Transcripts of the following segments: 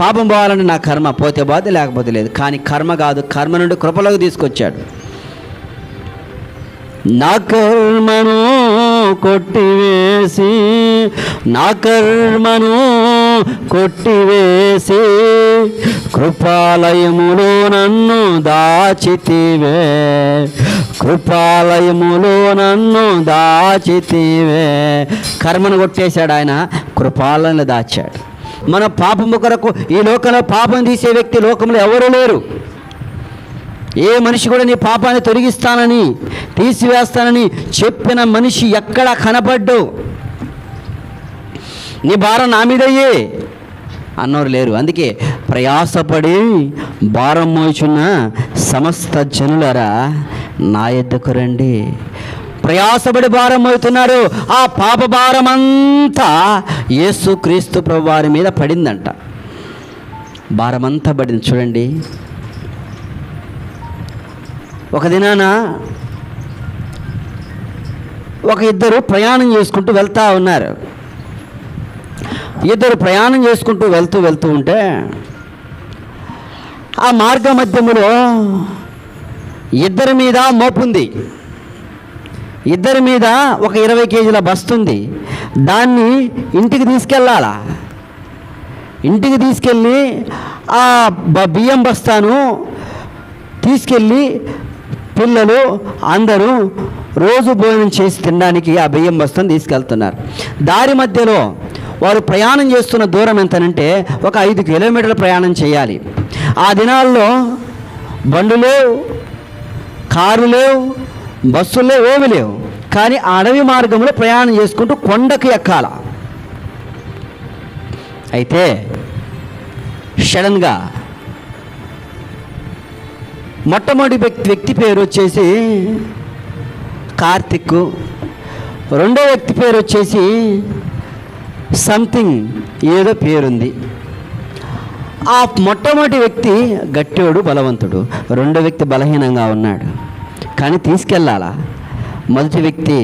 పాపం పోవాలని నా కర్మ పోతే పోతే లేకపోతే లేదు. కానీ కర్మ కాదు కర్మ నుండి కృపలోకి తీసుకొచ్చాడు. నా కర్మను కొట్టివేసి నా కర్మను కొట్టివేసి కృపాలయములో నన్ను దాచితివే కృపాలయములో నన్ను దాచితివే. కర్మను కొట్టేశాడు ఆయన కృపాలను దాచాడు. మన పాపము కొరకు ఈ లోకంలో పాపం తీసే వ్యక్తి లోకంలో ఎవరూ లేరు. ఏ మనిషి కూడా నీ పాపాన్ని తొలగిస్తానని తీసివేస్తానని చెప్పిన మనిషి ఎక్కడ కనపడ్డు నీ భారం నా మీదయ్యే అన్నవారు లేరు. అందుకే ప్రయాసపడి భారం మోచున్న సమస్త జనులరా నా ఎద్దకు రండి. ప్రయాసపడి భారం మోతున్నారు ఆ పాప భారం అంతా యేసు క్రీస్తు ప్రభు వారి మీద పడిందంట. భారమంతా పడింది. చూడండి. ఒక దినాన ఒక ఇద్దరు ప్రయాణం చేసుకుంటూ వెళ్తూ ఉన్నారు. ఇద్దరు ప్రయాణం చేసుకుంటూ వెళ్తూ వెళ్తూ ఉంటే ఆ మార్గ మధ్యములో ఇద్దరి మీద మోపుంది. ఇద్దరి మీద ఒక ఇరవై కేజీల బస్తుంది. దాన్ని ఇంటికి తీసుకెళ్ళాలా? ఇంటికి తీసుకెళ్ళి ఆ బియ్యం బస్తాను తీసుకెళ్ళి పిల్లలు అందరూ రోజు భోజనం చేసి తినడానికి ఆ బియ్యం బస్తాను తీసుకెళ్తున్నారు. దారి మధ్యలో వారు ప్రయాణం చేస్తున్న దూరం ఎంతనంటే ఒక ఐదు కిలోమీటర్ల ప్రయాణం చేయాలి. ఆ దినాల్లో బండ్లు లేవు కారు లేవు బస్సుల్లో లేవు ఏమి లేవు కానీ అడవి మార్గంలో ప్రయాణం చేసుకుంటూ కొండకు ఎక్కాల. అయితే సడన్గా మొట్టమొదటి వ్యక్తి వ్యక్తి పేరు వచ్చేసి కార్తిక్ రెండో వ్యక్తి పేరు వచ్చేసి సంథింగ్ ఏదో పేరుంది. ఆ మొట్టమొదటి వ్యక్తి గట్టివాడు బలవంతుడు. రెండో వ్యక్తి బలహీనంగా ఉన్నాడు. కానీ తీసుకెళ్ళాలా? మొదటి వ్యక్తి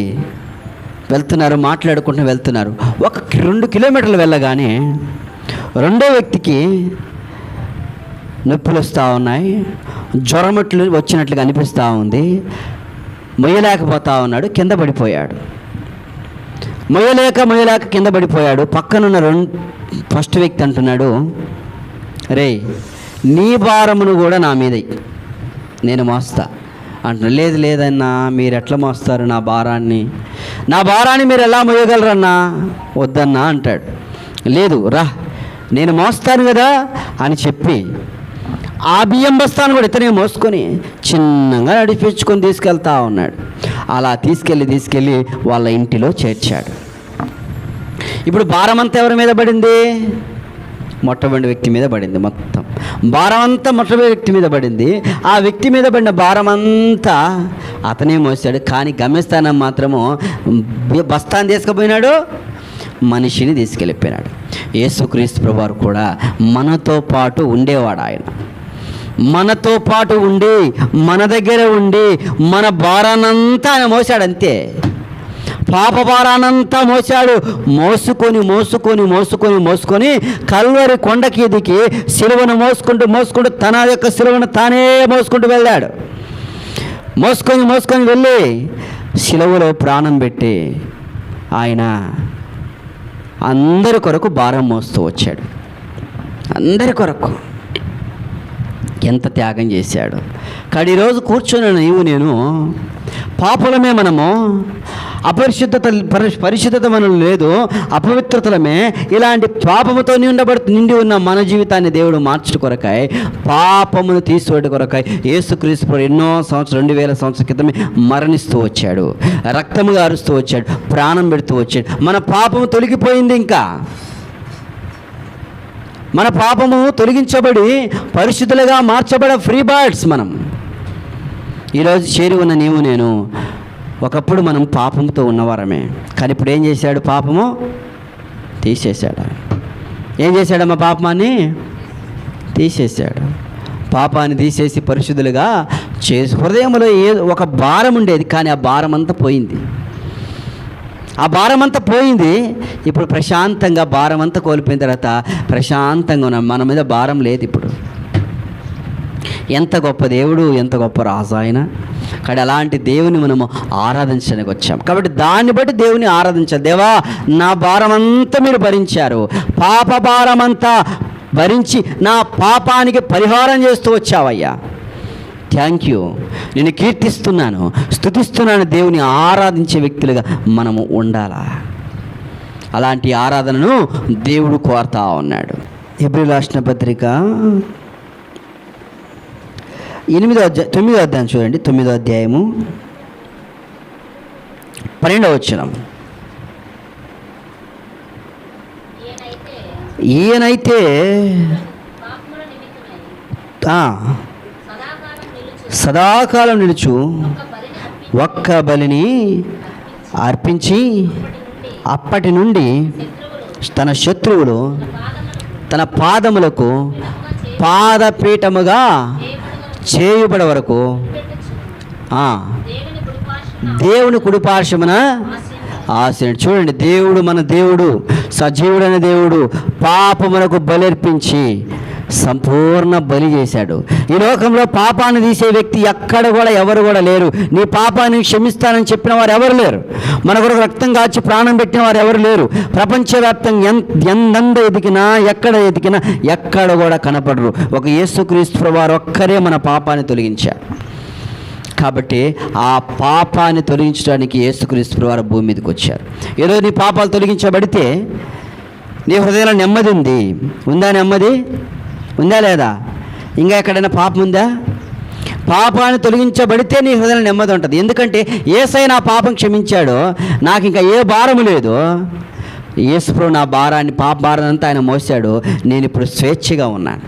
వెళ్తున్నారు మాట్లాడుకుంటూ వెళ్తున్నారు. ఒక రెండు కిలోమీటర్లు వెళ్ళగానే రెండో వ్యక్తికి నొప్పులు వస్తూ ఉన్నాయి జ్వరమట్లు వచ్చినట్లుగా అనిపిస్తూ ఉంది మొయ్యలేకపోతా ఉన్నాడు కింద పడిపోయాడు. మొయ్యలేక మొయ్యలేక కింద పడిపోయాడు. పక్కనున్న రెండు ఫస్ట్ వ్యక్తి అంటున్నాడు రే నీ భారమును కూడా నా మీద నేను మోస్తా. అంటున్నా లేదు లేదన్నా మీరు ఎట్లా మోస్తారు నా భారాన్ని? నా భారాన్ని మీరు ఎలా మోయగలరన్నా? వద్దన్నా అంటాడు. లేదు రా నేను మోస్తాను కదా అని చెప్పి ఆ బియ్యం బస్తాను కూడా ఇతనే మోసుకొని చిన్నగా నడిపించుకొని తీసుకెళ్తా ఉన్నాడు. అలా తీసుకెళ్ళి తీసుకెళ్ళి వాళ్ళ ఇంటిలో చేర్చాడు. ఇప్పుడు భారం అంతా ఎవరి మీద పడింది? మొట్టమొదటి వ్యక్తి మీద పడింది మొత్తం. భారం అంతా మొట్టమొదటి వ్యక్తి మీద పడింది. ఆ వ్యక్తి మీద పడిన భారం అంతా అతనే మోసాడు. కానీ గమ్యస్థానం మాత్రము బి- బస్తాన్ని తీసుకుపోయినాడు. మనిషిని తీసుకెళ్ళిపోయినాడు. యేసుక్రీస్తు ప్రభువారు కూడా మనతో పాటు ఉండేవాడు ఆయన. మనతో పాటు ఉండి మన దగ్గర ఉండి మన భారానంతా ఆయన మోసాడు అంతే. పాపభారానంతా మోసాడు మోసుకొని మోసుకొని మోసుకొని మోసుకొని కల్వరి కొండకి దిగి సిలువను మోసుకుంటూ మోసుకుంటూ తన యొక్క సిలువను తానే మోసుకుంటూ వెళ్ళాడు. మోసుకొని మోసుకొని వెళ్ళి సిలువలో ప్రాణం పెట్టి ఆయన అందరి కొరకు భారం మోస్తూ వచ్చాడు. అందరి కొరకు ఎంత త్యాగం చేశాడు. కానీ ఈరోజు కూర్చున్న నీవు నేను పాపులమే మనము. అపరిశుద్ధత పరిశుద్ధత మనలో లేదు. అపవిత్రతలమే. ఇలాంటి పాపముతో నిండబడు నిండి ఉన్న మన జీవితాన్ని దేవుడు మార్చుట కొరకాయ పాపమును తీసుకోవడం కొరకాయ యేసుక్రీస్తు ఎన్నో సంవత్సరం రెండు వేల సంవత్సరాల క్రితమే మరణిస్తూ వచ్చాడు. రక్తముగా అరుస్తూ వచ్చాడు. ప్రాణం పెడుతూ వచ్చాడు. మన పాపము తొలగిపోయింది ఇంకా. మన పాపము తొలగించబడి పరిశుద్ధులుగా మార్చబడ ఫ్రీ బర్డ్స్ మనం. ఈరోజు చేరి ఉన్న నీవు నేను ఒకప్పుడు మనం పాపంతో ఉన్నవారమే. కానీ ఇప్పుడు ఏం చేశాడు పాపము? తీసేశాడు. ఏం చేశాడమ్మా పాపమాన్ని తీసేశాడు. పాపాన్ని తీసేసి పరిశుద్ధులుగా చేసి హృదయంలో ఏ ఒక భారం ఉండేది కానీ ఆ భారం అంతా పోయింది. ఆ భారం అంతా పోయింది. ఇప్పుడు ప్రశాంతంగా భారం అంతా కోల్పోయిన తర్వాత ప్రశాంతంగా ఉన్నాం మన మీద భారం లేదు ఇప్పుడు. ఎంత గొప్ప దేవుడు ఎంత గొప్ప రాజు ఆయన. కానీ అలాంటి దేవుని మనము ఆరాధించడానికి వచ్చాం. కాబట్టి దాన్ని బట్టి దేవుని ఆరాధించాలి దేవా నా భారం అంతా మీరు భరించారు. పాప భారం అంతా భరించి నా పాపానికి పరిహారం చేస్తూ వచ్చావయ్యా. థ్యాంక్ యూ నేను కీర్తిస్తున్నాను స్థుతిస్తున్నాను దేవుని ఆరాధించే వ్యక్తులుగా మనము ఉండాలా? అలాంటి ఆరాధనను దేవుడు కోరుతా ఉన్నాడు. ఎబ్రిల్ రాసిన పత్రిక ఎనిమిదో అధ్యాయ తొమ్మిదో అధ్యాయం చూడండి తొమ్మిదో అధ్యాయము. పన్నెండవ వచ్చినం ఈయనైతే సదాకాలం నిలుచు ఒక్క బలిని అర్పించి అప్పటి నుండి తన శత్రువులు తన పాదములకు పాదపీఠముగా చేయబడ వరకు దేవుని కుడిపార్శ్వన దేవుని కుడిపార్శ్వమున చూడండి దేవుడు మన దేవుడు సజీవుడైన దేవుడు పాపమునకు బలర్పించి సంపూర్ణ బలి చేశాడు. ఈ లోకంలో పాపాన్ని తీసే వ్యక్తి ఎక్కడ కూడా ఎవరు కూడా లేరు. నీ పాపాన్ని క్షమిస్తానని చెప్పిన వారు ఎవరు లేరు. మన కొరకు రక్తం కాచి ప్రాణం పెట్టిన వారు ఎవరు లేరు. ప్రపంచవ్యాప్తంగా ఎంత ఎందంద ఎదికినా ఎక్కడ ఎదికినా ఎక్కడ కూడా కనపడరు. ఒక యేసుక్రీస్తు వారు ఒక్కరే మన పాపాన్ని తొలగించారు. కాబట్టి ఆ పాపాన్ని తొలగించడానికి యేసుక్రీస్తు వారు భూమి మీదకి వచ్చారు. ఈరోజు నీ పాపాలు తొలగించబడితే నీ హృదయంలో నెమ్మది ఉంది. ఉందా నెమ్మది? ఉందా లేదా? ఇంకా ఎక్కడైనా పాపం ఉందా? పాపాన్ని తొలగించబడితే నీ హృదయంలో నెమ్మది ఉంటుంది. ఎందుకంటే ఏసై నా పాపం క్షమించాడో నాకు ఇంకా ఏ భారము లేదు. యేసుప్రభు నా భారాన్ని పాప భారాన్ని అంతా ఆయన మోసాడు నేను ఇప్పుడు స్వేచ్ఛగా ఉన్నాను.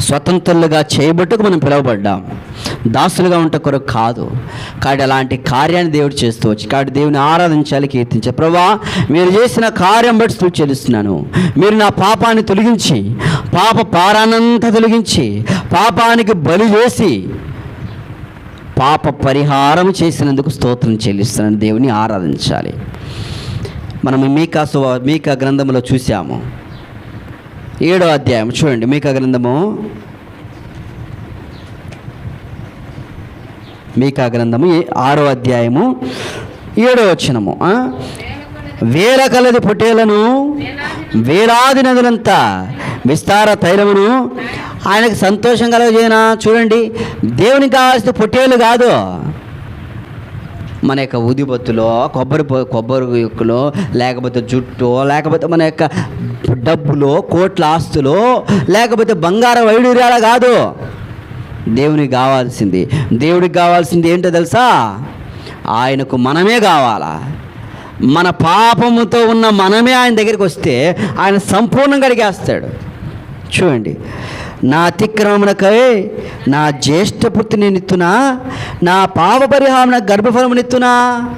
స్వతంత్రులుగా చేయబట్టుకు మనం పిలువబడ్డాం. దాసులుగా ఉంట కొరకు కాదు. కాబట్టి అలాంటి కార్యాన్ని దేవుడు చేస్తూ వచ్చి కాబట్టి దేవుని ఆరాధించాలి కీర్తించాలి. ప్రభా మీరు చేసిన కార్యం బట్టి స్థుతి చెల్లిస్తున్నాను. మీరు నా పాపాన్ని తొలగించి పాప పారానంతా తొలగించి పాపానికి బలి చేసి పాప పరిహారం చేసినందుకు స్తోత్రం చెల్లిస్తున్నాను. దేవుని ఆరాధించాలి. మనం మీకా సువ మీకా గ్రంథంలో చూసాము ఏడో అధ్యాయం చూడండి. మీకా గ్రంథము మీకా గ్రంథము ఆరో అధ్యాయము ఏడో వచ్చినము వేల కలది పొట్టేలను వేలాది నదులంతా విస్తార తైలమును ఆయనకు సంతోషం కలగజేయనా? చూడండి దేవునికి కావాల్సిన పొట్టేలు కాదు. మన యొక్క ఉదిబత్తులో కొబ్బరి కొబ్బరి యొక్కలో లేకపోతే జుట్టు లేకపోతే మన యొక్క డబ్బులో కోట్ల ఆస్తులో లేకపోతే బంగారం వైడూర్యాల కాదు. దేవునికి కావాల్సింది. దేవుడికి కావాల్సింది ఏంటో తెలుసా? ఆయనకు మనమే కావాలా. మన పాపముతో ఉన్న మనమే ఆయన దగ్గరికి వస్తే ఆయన సంపూర్ణంగా అడిగేస్తాడు. చూడండి. నా అతిక్రమణకై నా జ్యేష్ఠ పుత్రిని నిత్తునా నా పాప పరిహారం గర్భఫలము నెత్తునా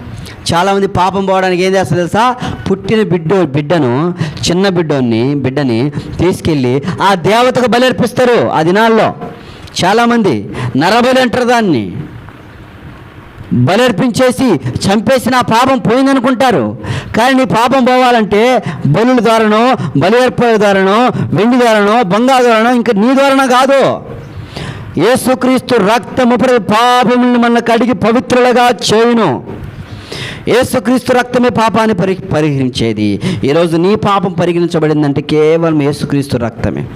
చాలామంది పాపం పోవడానికి ఏం చేస్తారు తెలుసా? పుట్టిన బిడ్డ బిడ్డను చిన్న బిడ్డని బిడ్డని తీసుకెళ్ళి ఆ దేవతకు బలర్పిస్తారు ఆ దినాల్లో. చాలామంది నరబలి అంటారు దాన్ని. బలర్పించేసి చంపేసి నా పాపం పోయిందనుకుంటారు. కానీ నీ పాపం పోవాలంటే బలుల ద్వారానో బలి ద్వారానో వెండి ద్వారానో బంగారు ద్వారానో ఇంకా నీ ద్వారానో కాదు. యేసుక్రీస్తు రక్తము ప్రతి పాపములను మన కడిగి పవిత్రులుగా చేయును. యేసుక్రీస్తు రక్తమే పాపాన్ని పరి పరిహరించేది. ఈరోజు నీ పాపం పరిగణించబడిందంటే కేవలం యేసుక్రీస్తు రక్తమే.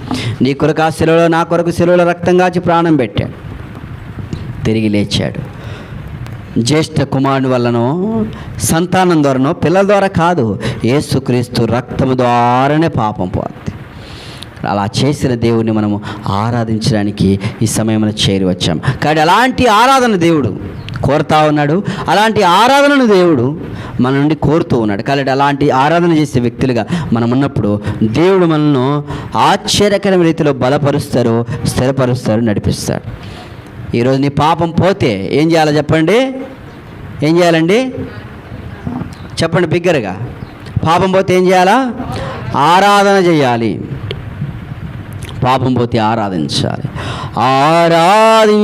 నీ కొరకు ఆ శిలలో నా కొరకు శిలలో రక్తం కాచి ప్రాణం పెట్టాడు తిరిగి లేచాడు. జ్యేష్ఠ కుమారుని వల్లనో సంతానం ద్వారానో పిల్లల ద్వారా కాదు యేసుక్రీస్తు రక్తము ద్వారానే పాపం పోతుంది అలా చేసిన దేవుడిని మనము ఆరాధించడానికి ఈ సమయంలో చేరి వచ్చాం. కానీ అలాంటి ఆరాధన దేవుడు కోరుతా ఉన్నాడు. అలాంటి ఆరాధనను దేవుడు మన నుండి కోరుతూ ఉన్నాడు. కాబట్టి అలాంటి ఆరాధన చేసే వ్యక్తులుగా మనం ఉన్నప్పుడు దేవుడు మనల్ని ఆశ్చర్యకరమైన రీతిలో బలపరుస్తారు స్థిరపరుస్తారు నడిపిస్తాడు ఈరోజు నీ పాపం పోతే ఏం చేయాలో చెప్పండి? ఏం చేయాలండి? చెప్పండి బిగ్గరగా. పాపం పోతే ఏం చేయాలా? ఆరాధన చేయాలి. పాపం పోతే ఆరాధించాలి. ఆరాధించేదా?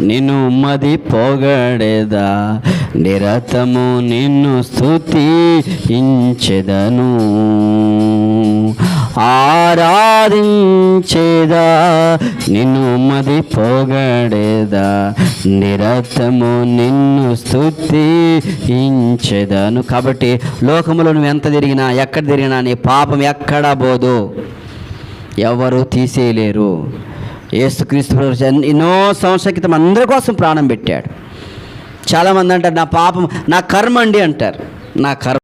నిన్ను మది పొగడేదా నిరతము నిన్ను స్థుతి ఇంచెదను ఆరాధించేదా? నిన్ను మది పొగడేదా నిరతము నిన్ను స్థుతి ఇంచెదను కాబట్టి లోకములో నువ్వు ఎంత తిరిగినా ఎక్కడ తిరిగినా నీ పాపం ఎక్కడా పోదు. ఎవరు తీసేయలేరు. ఏసుక్రీస్తు ఎన్నో సంవత్సరాల క్రితం అందరి కోసం ప్రాణం పెట్టాడు. చాలామంది అంటారు నా పాపం నా కర్మ అండి అంటారు. నా కర్మ